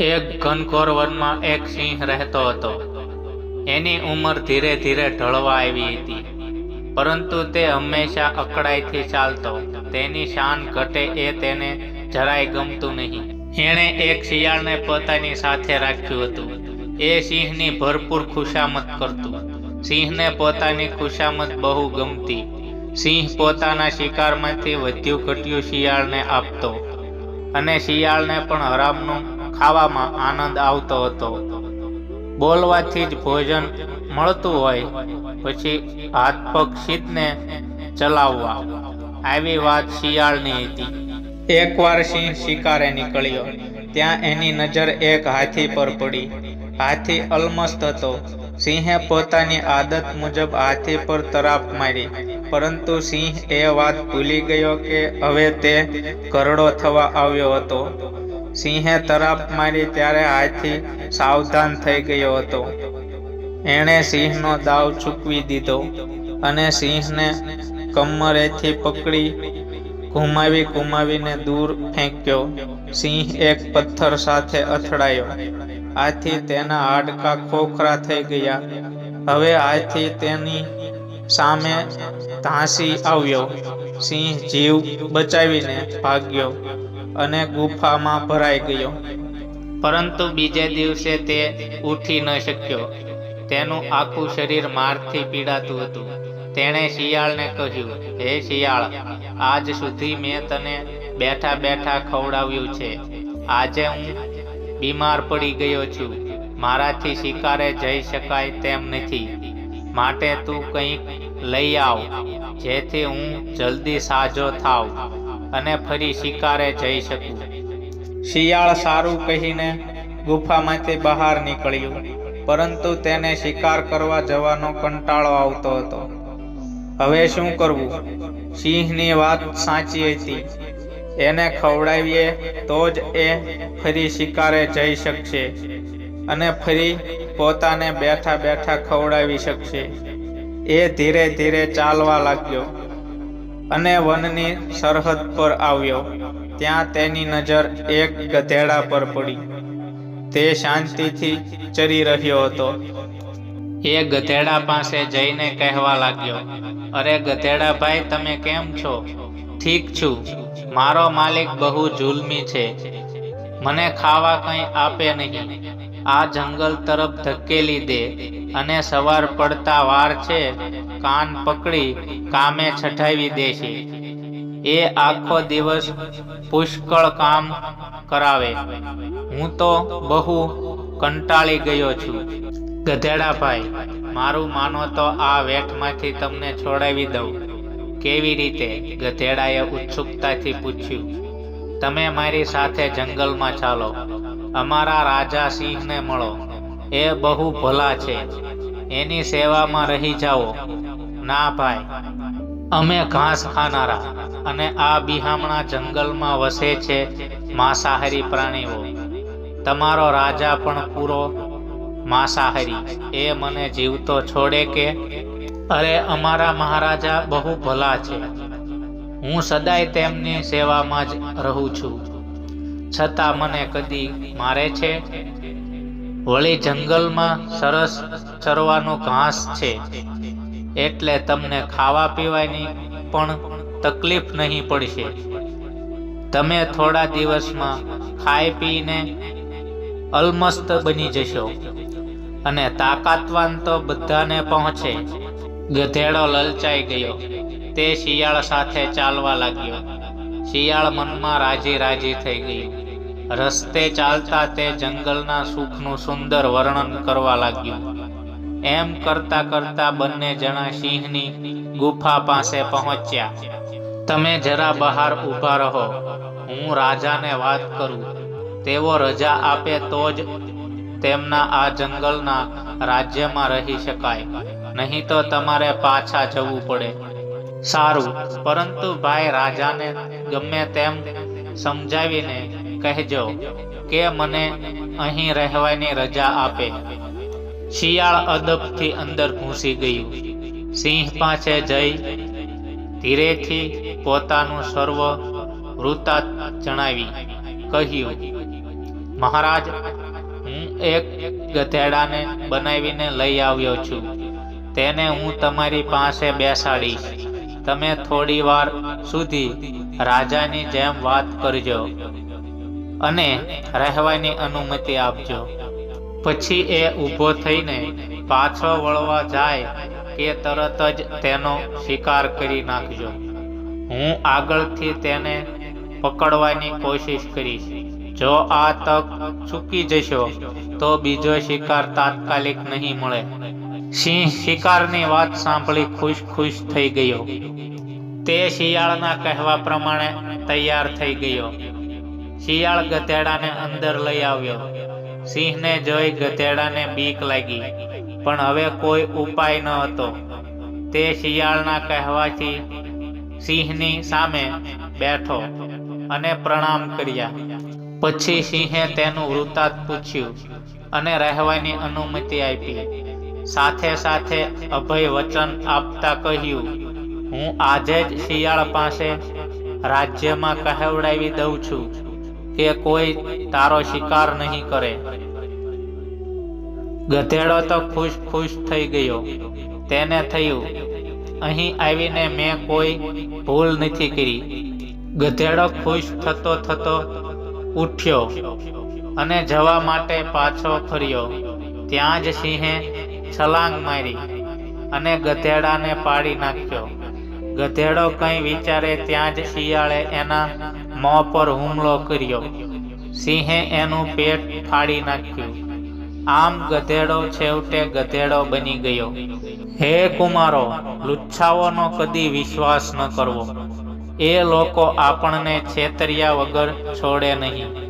એક ઘનઘોર વનમાં એક સિંહ રહેતો હતો. એની ઉંમર ધીરે ધીરે ઢળવા આવી હતી. પરંતુ તે હંમેશા અકળાઈથી ચાલતો. તેની શાન ઘટે એ તેને જરાય ગમતું નહીં. એણે એક શિયાળને પોતાની સાથે રાખ્યું હતું. એ સિંહની ભરપૂર ખુશામત કરતું. સિંહને પોતાની ખુશામત બહુ ગમતી. સિંહ પોતાના શિકારમાંથી વધ્યું ઘટ્યું શિયાળને આપતો. અને શિયાળને પણ હરામનું ખાવામાં આનંદ આવતો હતો. બોલવાથી જ ભોજન મળતું હોય, પછી હાથ પગ શીતને ચલાવવા. આવી વાત શિયાળની હતી. એકવાર સિંહ શિકારે નીકળ્યો. ત્યાં એની નજર એક હાથી પર પડી. હાથી અલમસ્ત હતો. સિંહે પોતાની આદત મુજબ હાથી પર તરાપ મારી. પરંતુ સિંહ એ વાત ભૂલી ગયો કે હવે તે ઘરડો થવા આવ્યો હતો. સિંહે તરાપ મારી ત્યારે હાથી સાવધાન થઈ ગયો હતો. એણે સિંહનો દાવ ચૂકવી દીધો અને સિંહને કમરેથી પકડી ઘુમાવી ઘુમાવીને દૂર ફેંક્યો. સિંહ એક પથ્થર સાથે અથડાયો. આથી તેના હાડકા ખોખરા થઈ ગયા. હવે હાથી તેની સામે ધાસી આવ્યો. સિંહ જીવ બચાવીને ભાગ્યો. અને ગુફામાં ભરાઈ ગયો. પરંતુ બીજે દિવસે તે ઉઠી ન શક્યો. તેનું આખું શરીર મારથી પીડાતું હતું. તેણે શિયાળને કહ્યું, હે શિયાળ, આજ સુધી મેં તને બેઠા બેઠા ખવડાવ્યું છે. આજે હું બીમાર પડી ગયો છું. મારાથી શિકારે જઈ શકાય તેમ નથી. માટે તું કંઈક લઈ આવ, જેથી હું જલ્દી સાજો થાવ. અને ફરી શિકારે જઈ શકું. શિયાળ સારું કહીને ગુફામાંથી બહાર નીકળ્યું, પરંતુ તેને શિકાર કરવા જવાનો કંટાળો આવતો હતો. હવે શું કરવું? સિંહની વાત સાચી હતી. એને ખવડાવીએ તો જ એ ફરી શિકારે જઈ શકશે અને ફરી પોતાને બેઠા બેઠા ખવડાવી શકશે. એ ધીરે ધીરે ચાલવા લાગ્યો. અને વનની સરહદ પર આવ્યો. ત્યાં તેની નજર એક ગધેડા પર પડી. તે શાંતિથી ચરી રહ્યો હતો. એ ગધેડા પાસે જઈને કહેવા લાગ્યો, અરે ગધેડા ભાઈ તમે કેમ છો? ઠીક છું. મારો માલિક બહુ જુલમી છે. મને ખાવા કંઈ આપે નહીં. આ જંગલ તરફ ધકેલી દે અને સવાર પડતા વાર છે, કાન પકડી કામે છઠાવી દે છે. એ આખો દિવસ પુષ્કળ કામ કરાવે. હું તો બહુ કંટાળી ગયો છું. ગધેડાભાઈ મારું માનો તો આ વેઠમાંથી તમને છોડાવી દઉં. કેવી રીતે? ગધેડાએ ઉત્સુકતાથી પૂછ્યું. તમે મારી સાથે જંગલમાં ચાલો. અમારા રાજા સિંહને મળો. એ બહુ ભલા છે. એની સેવામાં રહી જાઓ. ના ભાઈ, અમે ઘાસ ખાનારા અને આ બિહામણા જંગલમાં વસે છે માંસાહારી પ્રાણીઓ. તમારો રાજા પણ પૂરો માંસાહારી. એ મને જીવતો છોડે કે? અરે, અમારા મહારાજા બહુ ભલા છે. હું સદાય તેમની સેવામાં જ રહું છું. છતાં મને કદી મારે છે? વળી જંગલમાં સરસ ચરવાનું ઘાસ છે. એટલે તમને ખાવા પીવાની પણ તકલીફ નહીં પડશે. તમે થોડા દિવસમાં ખાઈ પીને અલમસ્ત બની જશો. અને તાકાતવાન તો બધાને પહોંચે. ગધેડો લલચાઈ ગયો. તે શિયાળ સાથે ચાલવા લાગ્યો. શિયાળ મનમાં રાજી રાજી થઈ ગયું. રસ્તે ચાલતા તે જંગલના સુખનું સુંદર વર્ણન કરવા લાગ્યું. એમ કરતા કરતા બંને જણા સિંહની ગુફા પાસે પહોંચ્યા. તમે જરા બહાર ઊભા રહો. હું રાજાને વાત કરું. તેઓ રજા આપે તો જ તેમના આ જંગલના રાજ્યમાં રહી શકાય. નહીં તો તમારે પાછા જવું પડે. સારું. પરંતુ ભાઈ, રાજાને ગમે તેમ સમજાવીને કહેજો કે મને અહીં રહેવાની રજા આપે. શિયાળ અદબથી અંદર ઘૂસી ગયું. સિંહ પાસે જઈ ધીરેથી પોતાનું સર્વ વૃતા જણાવી કહ્યું, મહારાજ, હું એક ગધેડાને બનાવીને લઈ આવ્યો છું. તેને હું તમારી પાસે બેસાડીશ. તમે થોડી વાર સુધી રાજાની જેમ વાત કરજો. અને રહેવાની અનુમતિ આપજો. પછી એ ઊભો થઈને પાછો વળવા જાય કે તરત જ તેનો શિકાર કરી નાખજો. હું આગળથી તેને પકડવાની કોશિશ કરીશ. જો આ તક ચૂકી જશો, તો બીજો શિકાર તાત્કાલિક નહીં મળે. સિંહ શિકારની વાત સાંભળી ખુશ ખુશ થઈ ગયો. તે શિયાળના કહેવા પ્રમાણે તૈયાર થઈ ગયો. શિયાળ ગધેડાને અંદર લઈ આવ્યો. સિંહને જોઈ ગધેડાને બીક લાગી. પણ હવે કોઈ ઉપાય ન હતો. તે શિયાળના કહેવાથી સિંહની સામે બેઠો અને પ્રણામ કર્યા. પછી સિંહે તેનું વૃતાંત પૂછ્યું અને રહેવાની અનુમતિ આપી. સાથે સાથે અભય વચન આપતા કહ્યું, હું આજે જ શિયાળ પાસે રાજ્યમાં કહેવડાવી દઉં છું. કે કોઈ તારો શિકાર નહીં કરે. ગધેડો તો ખુશ ખુશ થઈ ગયો. તેને થયું, અહીં આવીને મેં કોઈ ભૂલ નથી કરી. ગધેડો ખુશ થતો થતો ઉઠ્યો અને જવા માટે પાછો ફર્યો. ત્યાં જ સિંહે છલાંગ મારી અને ગધેડાને પાડી નાખ્યો. ગધેડો કંઈ વિચારે ત્યાં જ શિયાળે એના મોં પર હુમલો કર્યો. સિંહે એનું પેટ ફાડી નાખ્યું. આમ ગધેડો છેવટે ગધેડો બની ગયો. હે કુમારો, લુચ્છાઓનો કદી વિશ્વાસ ન કરવો. એ લોકો આપણને છેતર્યા વગર છોડે નહીં.